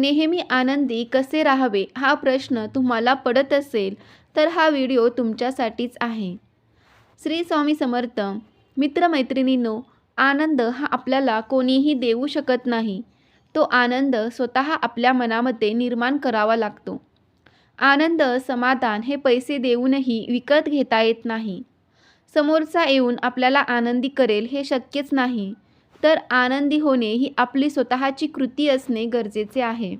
नेहमी आनंदी कसे राहावे हा प्रश्न तुम्हाला पडत असेल तर हा व्हिडिओ तुमच्यासाठीच आहे. श्री स्वामी समर्थ मित्रमैत्रिणींनो आनंद हा आपल्याला कोणीही देऊ शकत नाही. तो आनंद स्वतः आपल्या मनामध्ये निर्माण करावा लागतो. आनंद समाधान हे पैसे देऊनही विकत घेता येत नाही. समोरचा येऊन आपल्याला आनंदी करेल हे शक्यच नाही. तर आनंदी होणे ही आपली स्वतःची कृती असणे गरजेचे आहे.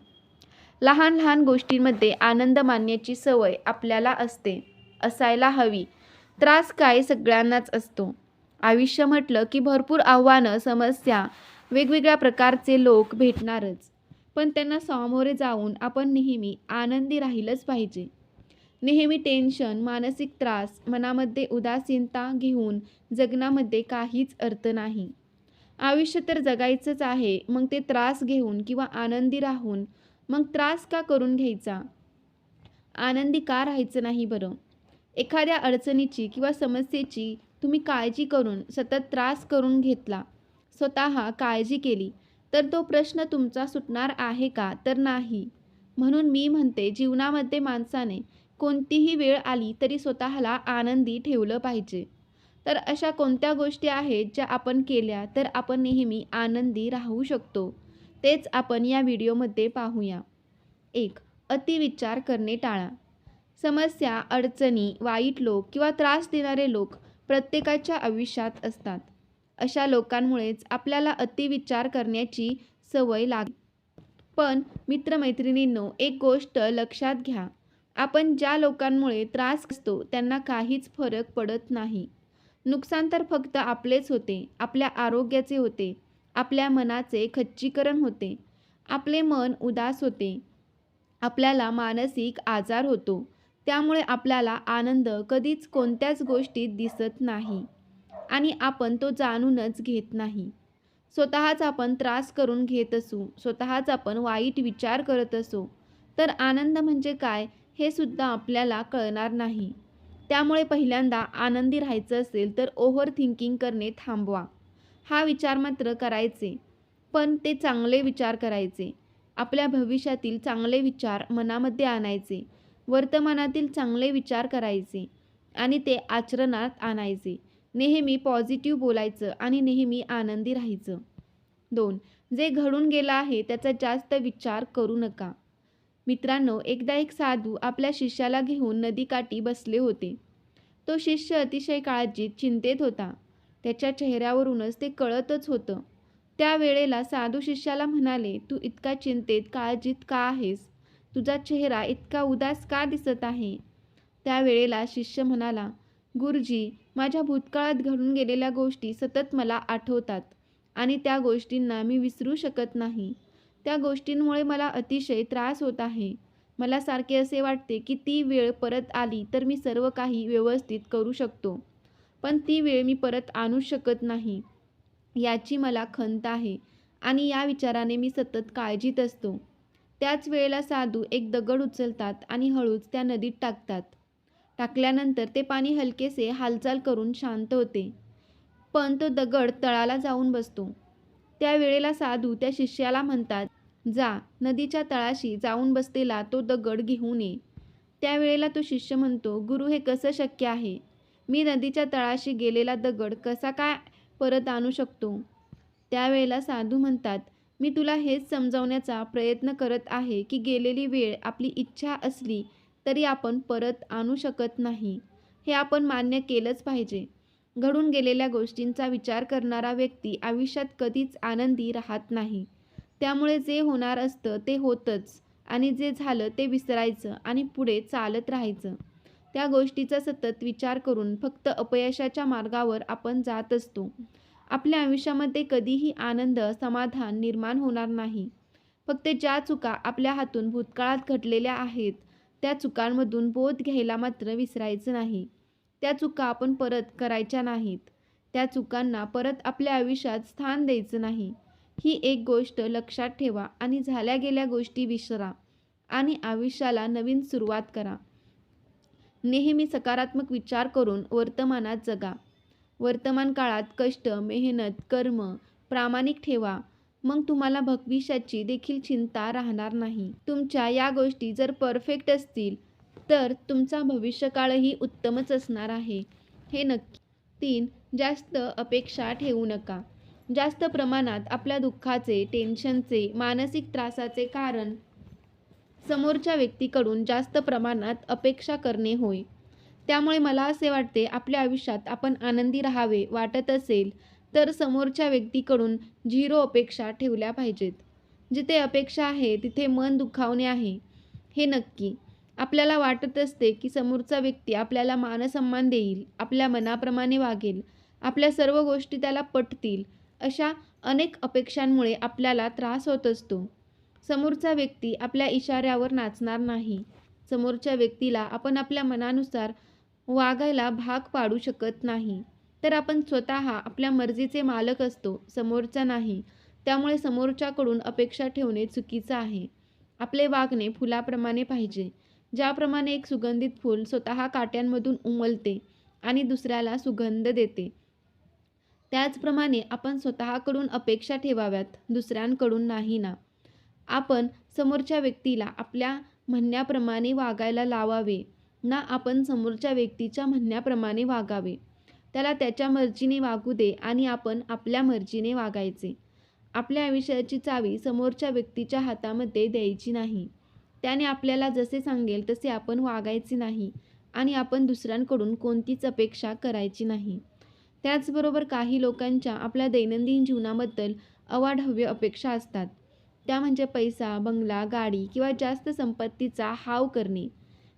लहान लहान गोष्टींमध्ये आनंद मानण्याची सवय आपल्याला असते. असायला हवी. त्रास काय सगळ्यांनाच असतो. आयुष्य म्हटलं की भरपूर आव्हानं समस्या वेगवेगळ्या प्रकारचे लोक भेटणारच. पण त्यांना सामोरे जाऊन आपण नेहमी आनंदी राहिलंच पाहिजे. नेहमी टेन्शन मानसिक त्रास मनामध्ये उदासीनता घेऊन जगण्यामध्ये काहीच अर्थ नाही. आयुष्य तर जगायचंच आहे. मग ते त्रास घेऊन किंवा आनंदी राहून मग त्रास का करून घ्यायचा? आनंदी का राहायचं नाही बरं? एखाद्या अडचणीची किंवा समस्येची तुम्ही काळजी करून सतत त्रास करून घेतला. स्वतः काळजी केली. तर तो प्रश्न तुमचा सुटणार आहे का? तर नाही. म्हणून मी म्हणते जीवनामध्ये माणसाने कोणतीही वेळ आली तरी स्वतःला आनंदी ठेवलं पाहिजे. तर अशा कोणत्या गोष्टी आहेत ज्या आपण केल्या तर आपण नेहमी आनंदी राहू शकतो? तेच आपण या व्हिडिओमध्ये पाहूया. एक अतिविचार करणे टाळा. समस्या अडचणी वाईट लोक किंवा त्रास देणारे लोक प्रत्येकाच्या आयुष्यात असतात. अशा लोकांमुळेच आपल्याला अतिविचार करण्याची सवय लाग पण मित्रमैत्रिणींनो एक गोष्ट लक्षात घ्या. आपण ज्या लोकांमुळे त्रास असतो त्यांना काहीच फरक पडत नाही. नुकसान तर फक्त आपलेच होते आपल्या आरोग्याचे होते आपल्या मनाचे खच्चीकरण होते आपले मन उदास होते आपल्याला मानसिक आजार होतो त्यामुळे आपल्याला आनंद कधीच कोणत्याच गोष्टीत दिसत नाही आणि आपण तो जाणूनच घेत नाही. स्वतःच आपण त्रास करून घेत असू स्वतःच आपण वाईट विचार करत असू तर आनंद म्हणजे काय हे सुद्धा आपल्याला कळणार नाही. त्यामुळे पहिल्यांदा आनंदी राहायचं असेल तर ओव्हर थिंकिंग करणे थांबवा. हा विचार मात्र करायचे. पण ते चांगले विचार करायचे. आपल्या भविष्यातील चांगले विचार मनामध्ये आणायचे. वर्तमानातील चांगले विचार करायचे. आणि ते आचरणात आणायचे. नेहमी पॉझिटिव्ह बोलायचं आणि नेहमी आनंदी राहायचं. दोन जे घडून गेलं आहे त्याचा जास्त विचार करू नका. मित्रांनो एकदा एक साधू आपल्या शिष्याला घेऊन नदीकाठी बसले होते. तो शिष्य अतिशय काळजीत चिंतेत होता. त्याच्या चेहऱ्यावरूनच ते कळतच होतं. त्यावेळेला साधू शिष्याला म्हणाले तू इतका चिंतेत काळजीत का आहेस? तुझा चेहरा इतका उदास का दिसत आहे? त्यावेळेला शिष्य म्हणाला गुरुजी माझ्या भूतकाळात घडून गेलेल्या गोष्टी सतत मला आठवतात आणि त्या गोष्टींना मी विसरू शकत नाही. त्या गोष्टींमुळे मला अतिशय त्रास होत आहे. मला सारखे असे वाटते की ती वेळ परत आली तर मी सर्व काही व्यवस्थित करू शकतो. पण ती वेळ मी परत आणू शकत नाही याची मला खंत आहे आणि या विचाराने मी सतत काळजीत असतो. त्याच वेळेला साधू एक दगड उचलतात आणि हळूच त्या नदीत टाकतात. टाकल्यानंतर ते पाणी हलकेसे हालचाल करून शांत होते. पण तो दगड तळाला जाऊन बसतो. त्यावेळेला साधू त्या शिष्याला म्हणतात जा नदीच्या तळाशी जाऊन बसलेला तो दगड घेऊन ये. त्यावेळेला तो शिष्य म्हणतो गुरु हे कसं शक्य आहे? मी नदीच्या तळाशी गेलेला दगड कसा काय परत आणू शकतो? त्यावेळेला साधू म्हणतात मी तुला हेच समजावण्याचा प्रयत्न करत आहे की गेलेली वेळ आपली इच्छा असली तरी आपण परत आणू शकत नाही. हे आपण मान्य केलंच पाहिजे. घडून गेलेल्या गोष्टींचा विचार करणारा व्यक्ती आयुष्यात कधीच आनंदी राहत नाही. त्यामुळे जे होणार असतं ते होतंच आणि जे झालं ते विसरायचं आणि पुढे चालत राहायचं. त्या गोष्टीचा सतत विचार करून फक्त अपयशाच्या मार्गावर आपण जात असतो. आपल्या आयुष्यामध्ये कधीही आनंद समाधान निर्माण होणार नाही. फक्त ज्या चुका आपल्या हातून भूतकाळात घडलेल्या आहेत त्या चुकांमधून बोध घ्यायला मात्र विसरायचं नाही. त्या चुका आपण परत करायच्या नाहीत. त्या चुकांना परत आपल्या आयुष्यात स्थान द्यायचं नाही. ही एक गोष्ट लक्षात ठेवा आणि झाल्या गेल्या गोष्टी विसरा आणि आयुष्याला नवीन सुरुवात करा. नेहमी सकारात्मक विचार करून वर्तमानात जगा. वर्तमान काळात कष्ट मेहनत कर्म प्रामाणिक ठेवा. मग तुम्हाला भविष्याची देखील चिंता राहणार नाही. तुमच्या या गोष्टी जर परफेक्ट असतील तर तुमचा भविष्यकाळही उत्तमच असणार आहे. हे नक्की. तीन जास्त अपेक्षा ठेवू नका. जास्त प्रमाणात आपल्या दुःखाचे टेन्शनचे मानसिक त्रासाचे कारण समोरच्या व्यक्तीकडून जास्त प्रमाणात अपेक्षा करणे होय. त्यामुळे मला असे वाटते आपल्या आयुष्यात आपण आनंदी राहावे वाटत असेल तर समोरच्या व्यक्तीकडून झिरो अपेक्षा ठेवल्या पाहिजेत. जिथे अपेक्षा आहे तिथे मन दुखावणे आहे. हे नक्की. आपल्याला वाटत असते की समोरचा व्यक्ती आपल्याला मानसन्मान देईल आपल्या मनाप्रमाणे वागेल आपल्या सर्व गोष्टी त्याला पटतील अशा अनेक अपेक्षांमुळे आपल्याला त्रास होत असतो. समोरचा व्यक्ती आपल्या इशाऱ्यावर नाचणार नाही. समोरच्या व्यक्तीला आपण आपल्या मनानुसार वागायला भाग पाडू शकत नाही. तर आपण स्वतः आपल्या मर्जीचे मालक असतो समोरचा नाही. त्यामुळे समोरच्याकडून अपेक्षा ठेवणे चुकीचं आहे. आपले वागणे फुलाप्रमाणे पाहिजे. ज्याप्रमाणे एक सुगंधित फूल स्वतः काट्यांमधून उमलते आणि दुसऱ्याला सुगंध देते. त्याचप्रमाणे आपण स्वतःकडून अपेक्षा ठेवाव्यात दुसऱ्यांकडून नाही ना. आपण समोरच्या व्यक्तीला आपल्या म्हणण्याप्रमाणे वागायला लावावे ना आपण समोरच्या व्यक्तीच्या म्हणण्याप्रमाणे वागावे. त्याला त्याच्या मर्जीने वागू दे आणि आपण आपल्या मर्जीने वागायचे. आपल्या आयुष्याची चावी समोरच्या व्यक्तीच्या हातामध्ये द्यायची नाही. त्याने आपल्याला जसे सांगेल तसे आपण वागायचे नाही आणि आपण दुसऱ्यांकडून कोणतीच अपेक्षा करायची नाही. त्याचबरोबर काही लोकांच्या आपल्या दैनंदिन जीवनाबद्दल अवाढव्य अपेक्षा असतात. त्या म्हणजे पैसा बंगला गाडी किंवा जास्त संपत्तीचा हाव करणे.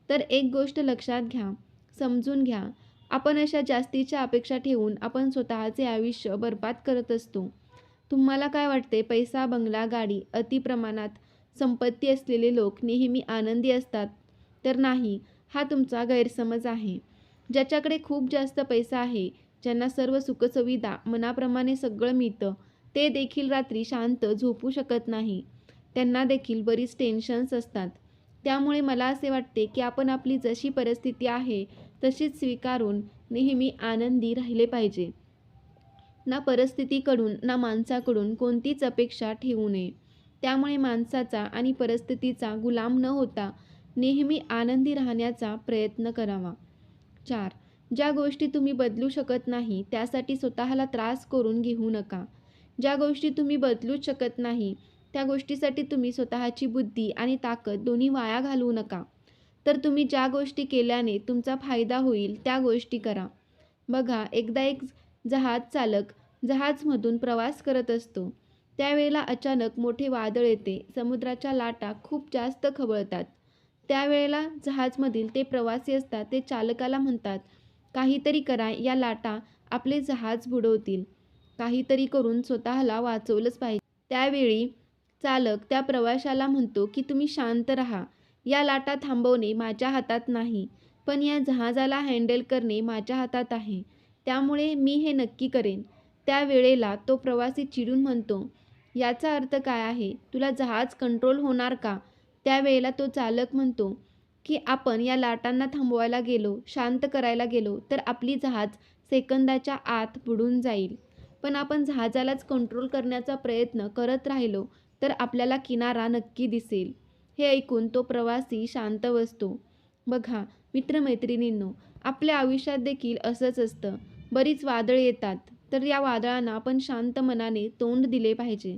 तर एक गोष्ट लक्षात घ्या समजून घ्या. आपण अशा जास्तीच्या अपेक्षा ठेवून आपण स्वतःचे आयुष्य बर्बाद करत असतो. तुम्हाला काय वाटते? पैसा बंगला गाडी अतिप्रमाणात संपत्ती असलेले लोक नेहमी आनंदी असतात. तर नाही हा तुमचा गैरसमज आहे. ज्याच्याकडे खूप जास्त पैसा आहे ज्यांना सर्व सुखसुविधा मनाप्रमाणे सगळं मिळतं ते देखील रात्री शांत झोपू शकत नाही. त्यांना देखील बरीच टेन्शन्स असतात. त्यामुळे मला असे वाटते की आपण आपली जशी परिस्थिती आहे तशीच स्वीकारून नेहमी आनंदी राहिले पाहिजे. ना परिस्थितीकडून ना माणसाकडून कोणतीच अपेक्षा ठेवू नये. त्यामुळे माणसाचा आणि परिस्थितीचा गुलाम न होता नेहमी आनंदी राहण्याचा प्रयत्न करावा. चार. ज्या गोष्टी तुम्ही बदलू शकत नाही त्यासाठी स्वतःला त्रास करून घेऊ नका. ज्या गोष्टी तुम्ही बदलूच शकत नाही त्या गोष्टीसाठी तुम्ही स्वतःची बुद्धी आणि ताकद दोन्ही वाया घालवू नका. तर तुम्ही ज्या गोष्टी केल्याने तुमचा फायदा होईल त्या गोष्टी करा. बघा एकदा एक जहाज चालक जहाजमधून प्रवास करत असतो. त्यावेळेला अचानक मोठे वादळ येते. समुद्राच्या लाटा खूप जास्त खवळतात. त्यावेळेला जहाजमधील ते प्रवासी असतात ते चालकाला म्हणतात काहीतरी करा या लाटा आपले जहाज बुडवतील. काहीतरी करून स्वतःला वाचवलंच पाहिजे. त्यावेळी चालक त्या प्रवाशाला म्हणतो की तुम्ही शांत राहा. या लाटा थांबवणे माझ्या हातात नाही पण या जहाजाला हँडल करणे माझ्या हातात आहे. त्यामुळे मी हे नक्की करेन. त्यावेळेला तो प्रवासी चिडून म्हणतो याचा अर्थ काय आहे? तुला जहाज कंट्रोल होणार का? त्यावेळेला तो चालक म्हणतो की आपण या लाटांना थांबवायला गेलो शांत करायला गेलो तर आपली जहाज सेकंदाच्या आत बुडून जाईल. पण आपण जहाजालाच कंट्रोल करण्याचा प्रयत्न करत राहिलो तर आपल्याला किनारा नक्की दिसेल. हे ऐकून तो प्रवासी शांत बसतो. बघा मित्रमैत्रिणींनो आपल्या आयुष्यात देखील असंच असतं. बरीच वादळ येतात. तर या वादळांना आपण शांत मनाने तोंड दिले पाहिजे.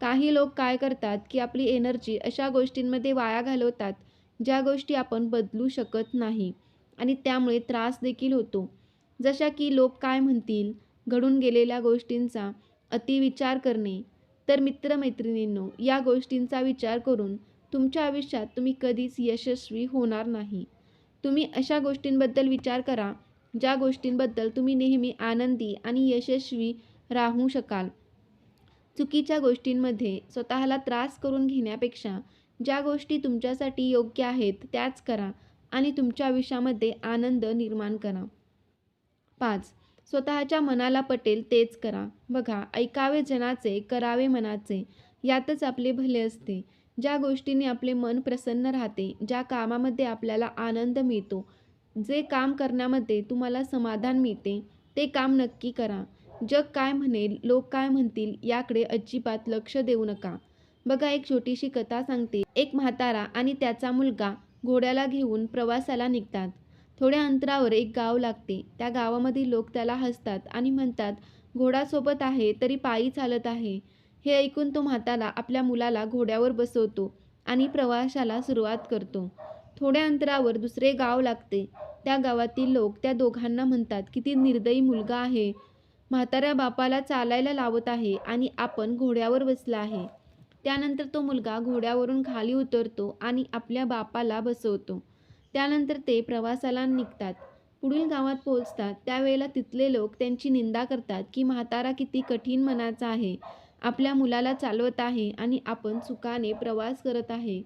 काही लोक काय करतात की आपली एनर्जी अशा गोष्टींमध्ये वाया घालवतात ज्या गोष्टी आपण बदलू शकत नाही आणि त्यामुळे त्रास देखील होतो. जशा की लोक काय म्हणतील घडून गेलेल्या गोष्टींचा अतिविचार करणे. तर मित्रमैत्रिणींनो या गोष्टींचा विचार करून तुमच्या आयुष्यात तुम्ही कधीच यशस्वी होणार नाही. तुम्ही अशा गोष्टींबद्दल विचार करा ज्या गोष्टींबद्दल तुम्ही नेहमी आनंदी आणि यशस्वी राहू शकाल. चुकीच्या गोष्टींमध्ये स्वतःला त्रास करून घेण्यापेक्षा ज्या गोष्टी तुमच्यासाठी योग्य आहेत त्याच करा आणि तुमच्या आयुष्यामध्ये आनंद निर्माण करा. पाच स्वतःच्या मनाला पटेल तेच करा. बघा ऐकावे जनाचे करावे मनाचे यातच आपले भले असते. ज्या गोष्टीने आपले मन प्रसन्न राहते ज्या कामामध्ये आपल्याला आनंद मिळतो जे काम करण्यामध्ये तुम्हाला समाधान मिळते ते काम नक्की करा. जग काय म्हणेल लोक काय म्हणतील याकडे अजिबात लक्ष देऊ नका. बघा एक छोटीशी कथा सांगते. एक म्हातारा आणि त्याचा मुलगा घोड्याला घेऊन प्रवासाला निघतात. थोड्या अंतरावर एक गाव लागते. त्या गावामधील लोक त्याला हसतात आणि म्हणतात घोडासोबत आहे तरी पायी चालत आहे. हे ऐकून तो म्हातारा आपल्या मुलाला घोड्यावर बसवतो आणि प्रवासाला सुरुवात करतो. थोड्या अंतरावर दुसरे गाव लागते. त्या गावातील लोक त्या दोघांना म्हणतात किती निर्दयी मुलगा आहे. म्हाताऱ्या बापाला चालायला लावत आहे आणि आपण घोड्यावर बसला आहे. त्यानंतर तो मुलगा घोड्यावरून खाली उतरतो आणि आपल्या बापाला बसवतो. त्यानंतर ते प्रवासाला निघतात. पुढील गावात पोहोचतात. त्यावेळेला तिथले लोक त्यांची निंदा करतात की म्हातारा किती कठीण मनाचा आहे. आपल्या मुलाला चालवत आहे आणि आपण सुखाने प्रवास करत आहे.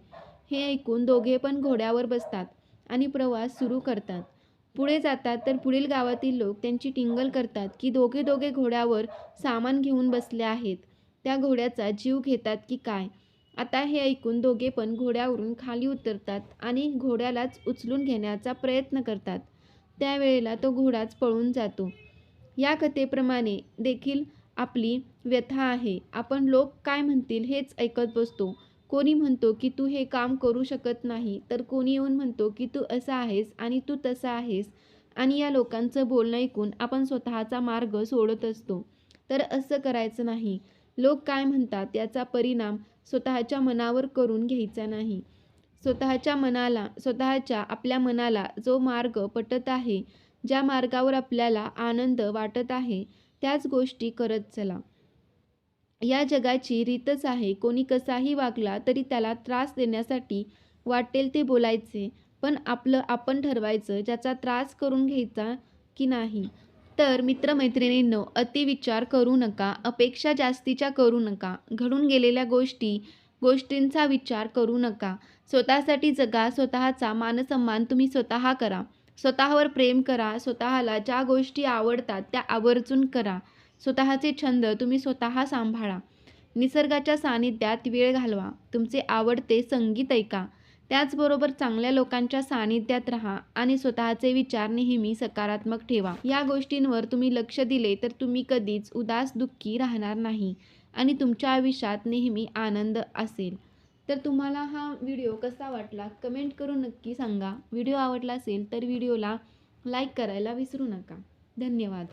हे ऐकून दोघे पण घोड्यावर बसतात आणि प्रवास सुरू करतात. पुढे जातात तर पुढील गावातील लोक त्यांची टिंगल करतात की दोघे दोघे घोड्यावर सामान घेऊन बसले आहेत. त्या घोड्याचा जीव घेतात की काय? आता हे ऐकून दोघे पण घोड्यावरून खाली उतरतात आणि घोड्यालाच उचलून घेण्याचा प्रयत्न करतात. त्यावेळेला तो घोडाच पळून जातो. या कथेप्रमाणे देखील आपली व्यथा आहे. आपण लोक काय म्हणतील हेच ऐकत बसतो. कोणी म्हणतो की तू हे काम करू शकत नाही तर कोणी येऊन म्हणतो की तू असा आहेस आणि तू तसा आहेस. आणि या लोकांचं बोलणं ऐकून आपण स्वतःचा मार्ग सोडत असतो. तर असं करायचं नाही. लोक काय म्हणतात त्याचा परिणाम स्वतःच्या मनावर करून घ्यायचा नाही. स्वतःच्या मनाला स्वतःच्या आपल्या मनाला जो मार्ग पटत आहे ज्या मार्गावर आपल्याला आनंद वाटत आहे त्याच गोष्टी करत चला. या जगाची रीतच आहे. कोणी कसाही वागला तरी त्याला त्रास देण्यासाठी वाटेल ते बोलायचे पण आपलं आपण ठरवायचं ज्याचा त्रास करून घ्यायचा की नाही. तर मित्रमैत्रिणींनो अतिविचार करू नका अपेक्षा जास्तीच्या करू नका घडून गेलेल्या गोष्टी गोष्टींचा विचार करू नका. स्वतःसाठी जगा स्वतःचा मानसन्मान तुम्ही स्वतः करा. स्वतःवर प्रेम करा स्वतःला ज्या गोष्टी आवडतात त्या आवर्जून करा. स्वतःचे छंद तुम्ही स्वतः सांभाळा. निसर्गाच्या सानिध्यात वेळ घालवा. तुमचे आवडते संगीत ऐका. त्याचबरोबर चांगल्या लोकांच्या सानिध्यात राहा आणि स्वतःचे विचार नेहमी सकारात्मक ठेवा. या गोष्टींवर तुम्ही लक्ष दिले तर तुम्ही कधीच उदास दुःखी राहणार नाही आणि तुमच्या आयुष्यात नेहमी आनंद असेल. तर तुम्हाला हा व्हिडिओ कसा वाटला कमेंट करून नक्की सांगा. व्हिडिओ आवडला असेल तर व्हिडिओला लाईक करायला विसरू नका. धन्यवाद.